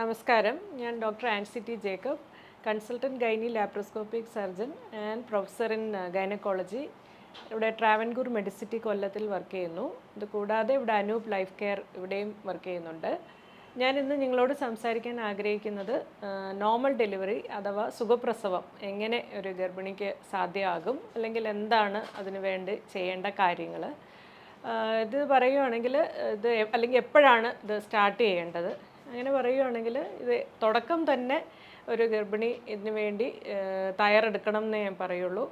നമസ്കാരം. ഞാൻ doctor anxiety Jacob consultant gyne laparoscopic surgeon and professor in gynaecology. ഇവിടെ Travancore Medicity കൊല്ലത്തിൽ വർക്ക് ചെയ്യുന്നു. ഇത് കൂടാതെ ഇവിടെ അനൂപ് ലൈഫ് കെയർ ഇവിടെയും വർക്ക് ചെയ്യുന്നുണ്ട്. ഞാൻ ഇന്ന് നിങ്ങളോട് സംസാരിക്കാൻ ആഗ്രഹിക്കുന്നത് നോർമൽ ഡെലിവറി അഥവാ സുഖപ്രസവം എങ്ങനെ ഒരു ഗർഭിണിക്ക് സാധ്യമാകും അല്ലെങ്കിൽ എന്താണ് അതിനു വേണ്ടി ചെയ്യേണ്ട കാര്യങ്ങൾ ഇത് പറയുകയാണെങ്കിൽ ഇത് അല്ലെങ്കിൽ എപ്പോഴാണ് ഇത് സ്റ്റാർട്ട് ചെയ്യേണ്ടത്? അങ്ങനെ പറയുകയാണെങ്കിൽ ഇത് തുടക്കം തന്നെ ഒരു ഗർഭിണി ഇതിന് വേണ്ടി തയ്യാറെടുക്കണം എന്നേ ഞാൻ പറയുള്ളൂ.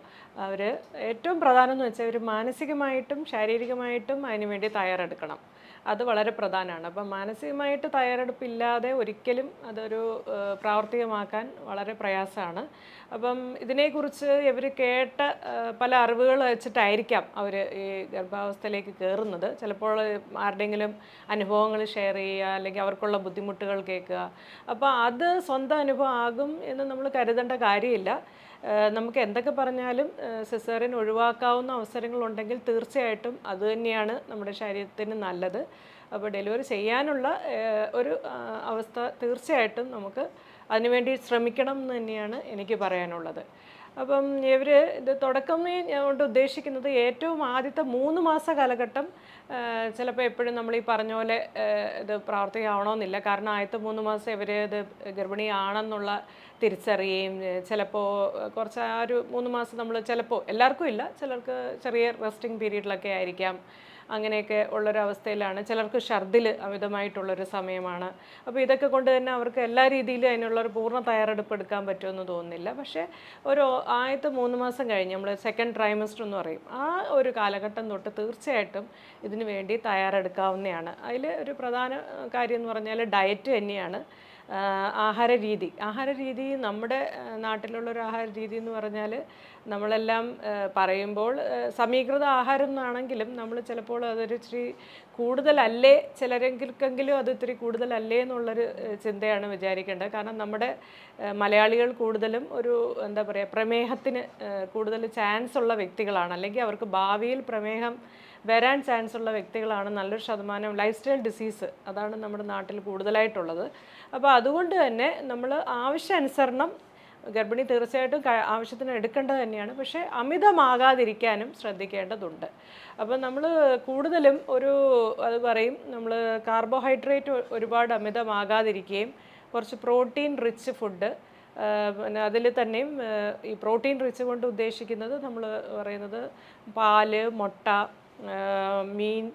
അവർ ഏറ്റവും പ്രധാനം എന്ന് വെച്ചാൽ അവർ മാനസികമായിട്ടും ശാരീരികമായിട്ടും അതിന് വേണ്ടി തയ്യാറെടുക്കണം. അത് വളരെ പ്രധാനമാണ്. അപ്പം മാനസികമായിട്ട് തയ്യാറെടുപ്പില്ലാതെ ഒരിക്കലും അതൊരു പ്രാവർത്തികമാക്കാൻ വളരെ പ്രയാസമാണ്. അപ്പം ഇതിനെക്കുറിച്ച് ഇവർ കേട്ട പല അറിവുകൾ വെച്ചിട്ടായിരിക്കാം അവർ ഈ ഗർഭാവസ്ഥയിലേക്ക് കയറുന്നത് ചിലപ്പോൾ ആരുടെയെങ്കിലും അനുഭവങ്ങൾ ഷെയർ ചെയ്യുക അല്ലെങ്കിൽ അവർക്കുള്ള ബുദ്ധിമുട്ടുകൾ കേൾക്കുക. അപ്പോൾ അത് സ്വന്തം അനുഭവം ആകും എന്ന് നമ്മൾ കരുതേണ്ട കാര്യമില്ല. നമുക്ക് എന്തൊക്കെ പറഞ്ഞാലും സിസേറിയൻ ഒഴിവാക്കാവുന്ന അവസരങ്ങളുണ്ടെങ്കിൽ തീർച്ചയായിട്ടും അത് തന്നെയാണ് നമ്മുടെ ശരീരത്തിന് നല്ലത്. അപ്പോൾ ഡെലിവറി ചെയ്യാനുള്ള ഒരു അവസ്ഥ തീർച്ചയായിട്ടും നമുക്ക് അതിനുവേണ്ടി ശ്രമിക്കണം എന്ന് തന്നെയാണ് എനിക്ക് പറയാനുള്ളത്. അപ്പം ഇവർ ഇത് തുടക്കമേ കൊണ്ട് ഉദ്ദേശിക്കുന്നത് ഏറ്റവും ആദ്യത്തെ മൂന്ന് മാസ കാലഘട്ടം ചിലപ്പോൾ എപ്പോഴും നമ്മൾ ഈ പറഞ്ഞ പോലെ ഇത് പ്രാവർത്തികമാവണമെന്നില്ല. കാരണം ആദ്യത്തെ മൂന്ന് മാസം ഇവർ ഇത് ഗർഭിണിയാണെന്നുള്ള തിരിച്ചറിയുകയും ചിലപ്പോൾ കുറച്ച് ആ ഒരു മൂന്ന് മാസം നമ്മൾ ചിലപ്പോൾ എല്ലാവർക്കും ഇല്ല ചിലർക്ക് ചെറിയ റെസ്റ്റിംഗ് പീരീഡിലൊക്കെ ആയിരിക്കാം. അങ്ങനെയൊക്കെ ഉള്ളൊരവസ്ഥയിലാണ്. ചിലർക്ക് ഷർദിൽ അമിതമായിട്ടുള്ളൊരു സമയമാണ്. അപ്പോൾ ഇതൊക്കെ കൊണ്ട് തന്നെ അവർക്ക് എല്ലാ രീതിയിലും അതിനുള്ള ഒരു പൂർണ തയ്യാറെടുപ്പ് എടുക്കാൻ പറ്റുമെന്ന് തോന്നുന്നില്ല. പക്ഷേ ഒരു ആദ്യത്തെ മൂന്ന് മാസം കഴിഞ്ഞ് നമ്മൾ സെക്കൻഡ് ട്രൈമസ്റ്റർ എന്ന് പറയും. ആ ഒരു കാലഘട്ടം തൊട്ട് തീർച്ചയായിട്ടും ഇതിനു വേണ്ടി തയ്യാറെടുക്കാവുന്നതാണ്. അതിൽ ഒരു പ്രധാന കാര്യം എന്ന് പറഞ്ഞാൽ ഡയറ്റ് തന്നെയാണ്. ആഹാര രീതി ആഹാര രീതി നമ്മുടെ നാട്ടിലുള്ള ഒരു ആഹാര രീതി എന്ന് പറഞ്ഞാൽ നമ്മളെല്ലാം പറയുമ്പോൾ സമീകൃത ആഹാരം എന്നാണെങ്കിലും നമ്മൾ ചിലപ്പോൾ അതൊരു ഇച്ചിരി കൂടുതലല്ലേ ചിലരെങ്കിലും അത് ഇത്തിരി കൂടുതലല്ലേ എന്നുള്ളൊരു ചിന്തയാണ് വിചാരിക്കേണ്ടത്. കാരണം നമ്മുടെ മലയാളികൾ കൂടുതലും ഒരു എന്താ പറയുക പ്രമേഹത്തിന് കൂടുതൽ ചാൻസ് ഉള്ള വ്യക്തികളാണ്. അല്ലെങ്കിൽ അവർക്ക് ഭാവിയിൽ പ്രമേഹം വരാൻ ചാൻസ് ഉള്ള വ്യക്തികളാണ് നല്ലൊരു ശതമാനം ലൈഫ് സ്റ്റൈൽ ഡിസീസ് അതാണ് നമ്മുടെ നാട്ടിൽ കൂടുതലായിട്ടുള്ളത്. അപ്പോൾ അതുകൊണ്ട് തന്നെ നമ്മൾ ആവശ്യാനുസരണം ഗർഭിണി തീർച്ചയായിട്ടും ആവശ്യത്തിന് എടുക്കേണ്ടത് തന്നെയാണ്. പക്ഷേ അമിതമാകാതിരിക്കാനും ശ്രദ്ധിക്കേണ്ടതുണ്ട്. അപ്പം നമ്മൾ കൂടുതലും ഒരു അത് പറയും നമ്മൾ കാർബോഹൈഡ്രേറ്റ് ഒരുപാട് അമിതമാകാതിരിക്കുകയും കുറച്ച് പ്രോട്ടീൻ റിച്ച് ഫുഡ് പിന്നെ അതിൽ തന്നെയും ഈ പ്രോട്ടീൻ റിച്ച് കൊണ്ട് ഉദ്ദേശിക്കുന്നത് നമ്മൾ പറയുന്നത് പാൽ മുട്ട മീൻ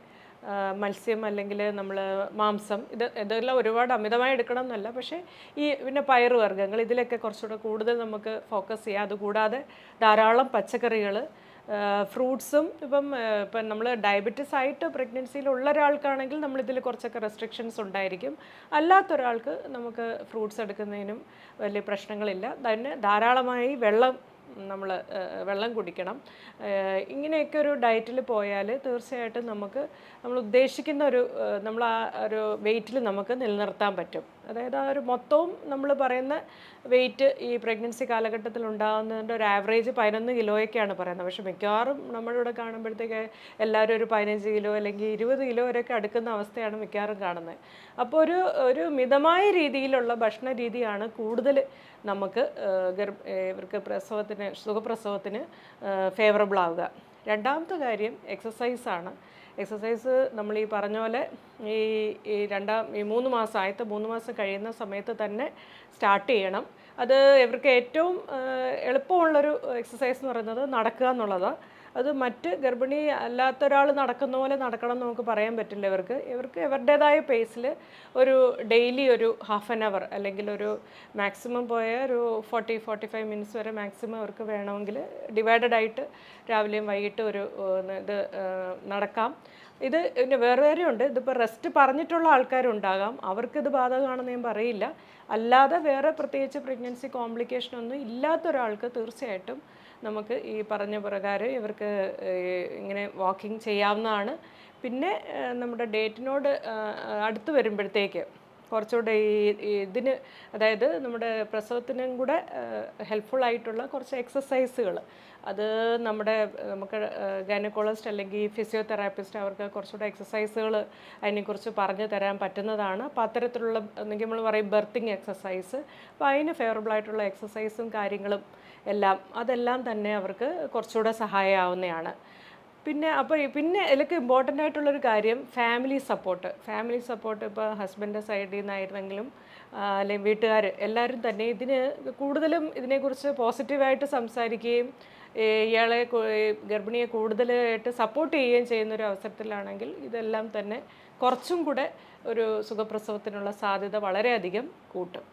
മത്സ്യം അല്ലെങ്കിൽ നമ്മൾ മാംസം ഇത് ഇതെല്ലാം ഒരുപാട് അമിതമായി എടുക്കണം എന്നല്ല പക്ഷേ ഈ പിന്നെ പയറുവർഗങ്ങൾ ഇതിലൊക്കെ കുറച്ചുകൂടെ കൂടുതൽ നമുക്ക് ഫോക്കസ് ചെയ്യാം. അതുകൂടാതെ ധാരാളം പച്ചക്കറികൾ ഫ്രൂട്ട്സും ഇപ്പം ഇപ്പം നമ്മൾ ഡയബറ്റിസ് ആയിട്ട് പ്രഗ്നൻസിയിലുള്ള ഒരാൾക്കാണെങ്കിൽ നമ്മളിതിൽ കുറച്ചൊക്കെ റെസ്ട്രിക്ഷൻസ് ഉണ്ടായിരിക്കും. അല്ലാത്ത ഒരാൾക്ക് നമുക്ക് ഫ്രൂട്ട്സ് എടുക്കുന്നതിനും വലിയ പ്രശ്നങ്ങളില്ല. തന്നെ ധാരാളമായി വെള്ളം നമ്മൾ വെള്ളം കുടിക്കണം. ഇങ്ങനെയൊക്കെ ഒരു ഡയറ്റിൽ പോയാൽ തീർച്ചയായിട്ടും നമുക്ക് നമ്മൾ ഉദ്ദേശിക്കുന്ന ഒരു നമ്മൾ ആ ഒരു വെയിറ്റിൽ നമുക്ക് നിലനിർത്താൻ പറ്റും. അതായത് ആ ഒരു മൊത്തവും നമ്മൾ പറയുന്ന വെയിറ്റ് ഈ പ്രഗ്നൻസി കാലഘട്ടത്തിൽ ഉണ്ടാകുന്നതിന്റെ ഒരു ആവറേജ് പതിനൊന്ന് കിലോയൊക്കെയാണ് പറയുന്നത്. പക്ഷെ മിക്കവാറും നമ്മളിവിടെ കാണുമ്പോഴത്തേക്ക് എല്ലാവരും ഒരു പതിനഞ്ച് കിലോ അല്ലെങ്കിൽ ഇരുപത് കിലോ വരെയൊക്കെ അടുക്കുന്ന അവസ്ഥയാണ് മിക്കവാറും കാണുന്നത്. അപ്പോൾ ഒരു ഒരു മിതമായ രീതിയിലുള്ള ഭക്ഷണ രീതിയാണ് കൂടുതൽ നമുക്ക് ഗർഭ ഇവർക്ക് പ്രസവത്തിന് സുഖപ്രസവത്തിന് ഫേവറബിൾ ആവുക. രണ്ടാമത്തെ കാര്യം എക്സസൈസാണ് എക്സസൈസ് നമ്മൾ ഈ പറഞ്ഞ പോലെ ഈ ഈ രണ്ടാം ഈ മൂന്ന് മാസം ആദ്യത്തെ മൂന്ന് മാസം കഴിയുന്ന സമയത്ത് തന്നെ സ്റ്റാർട്ട് ചെയ്യണം. അത് ഇവർക്ക് ഏറ്റവും എളുപ്പമുള്ളൊരു എക്സസൈസ് എന്ന് പറയുന്നത് നടക്കുക എന്നുള്ളതാണ് അത് മറ്റ് ഗർഭിണി അല്ലാത്ത ഒരാൾ നടക്കുന്ന പോലെ നടക്കണം എന്ന് നമുക്ക് പറയാൻ പറ്റില്ല ഇവർക്ക്. ഇവർക്ക് ഇവരുടേതായ പേസിൽ ഒരു ഡെയിലി ഒരു ഹാഫ് ആൻ അവർ അല്ലെങ്കിൽ ഒരു മാക്സിമം പോയ ഒരു ഫോർട്ടി ഫോർട്ടി ഫൈവ് മിനിറ്റ്സ് വരെ മാക്സിമം അവർക്ക് വേണമെങ്കിൽ ഡിവൈഡഡ് ആയിട്ട് രാവിലെയും വൈകിട്ടും ഒരു ഇത് നടക്കാം. ഇത് പിന്നെ വേറെ കാര്യമുണ്ട്. ഇതിപ്പോൾ റെസ്റ്റ് പറഞ്ഞിട്ടുള്ള ആൾക്കാരുണ്ടാകാം. അവർക്കിത് ബാധകമാണെന്ന് ഞാൻ പറയില്ല. അല്ലാതെ വേറെ പ്രത്യേകിച്ച് പ്രഗ്നൻസി കോംപ്ലിക്കേഷൻ ഒന്നും ഇല്ലാത്ത ഒരാൾക്ക് തീർച്ചയായിട്ടും നമുക്ക് ഈ പറഞ്ഞ പ്രകാരം ഇവർക്ക് ഇങ്ങനെ വാക്കിംഗ് ചെയ്യാവുന്നതാണ്. പിന്നെ നമ്മുടെ ഡേറ്റിനോട് അടുത്ത് വരുമ്പോഴത്തേക്ക് കുറച്ചുകൂടെ ഈ ഇതിന് അതായത് നമ്മുടെ പ്രസവത്തിനും കൂടെ ഹെൽപ്ഫുൾ ആയിട്ടുള്ള കുറച്ച് എക്സസൈസുകൾ അത് നമ്മുടെ നമുക്ക് ഗൈനക്കോളജിസ്റ്റ് അല്ലെങ്കിൽ ഫിസിയോതെറാപ്പിസ്റ്റ് അവർക്ക് കുറച്ചുകൂടെ എക്സസൈസുകൾ അതിനെക്കുറിച്ച് പറഞ്ഞു തരാൻ പറ്റുന്നതാണ്. അപ്പോൾ അത്തരത്തിലുള്ള എന്തെങ്കിലും നമ്മൾ പറയും ബർത്തിങ് എക്സസൈസ് അപ്പോൾ അതിന് ഫേവറബിൾ ആയിട്ടുള്ള എക്സസൈസും കാര്യങ്ങളും എല്ലാം അതെല്ലാം തന്നെ അവർക്ക് കുറച്ചുകൂടെ സഹായമാവുന്നതാണ് പിന്നെ അപ്പോൾ പിന്നെ ഇതിലൊക്കെ ഇമ്പോർട്ടന്റ് ആയിട്ടുള്ളൊരു കാര്യം ഫാമിലി സപ്പോർട്ട് ഫാമിലി സപ്പോർട്ട് ഇപ്പോൾ ഹസ്ബൻഡിന്റെ സൈഡിൽ നിന്നായിരുന്നെങ്കിലും അല്ലെങ്കിൽ വീട്ടുകാർ എല്ലാവരും തന്നെ ഇതിന് കൂടുതലും ഇതിനെക്കുറിച്ച് പോസിറ്റീവായിട്ട് സംസാരിക്കുകയും ഇയാളെ ഗർഭിണിയെ കൂടുതലായിട്ട് സപ്പോർട്ട് ചെയ്യുകയും ചെയ്യുന്ന ഒരു അവസരത്തിലാണെങ്കിൽ ഇതെല്ലാം തന്നെ കുറച്ചും കൂടെ ഒരു സുഖപ്രസവത്തിനുള്ള സാധ്യത വളരെയധികം കൂട്ടും.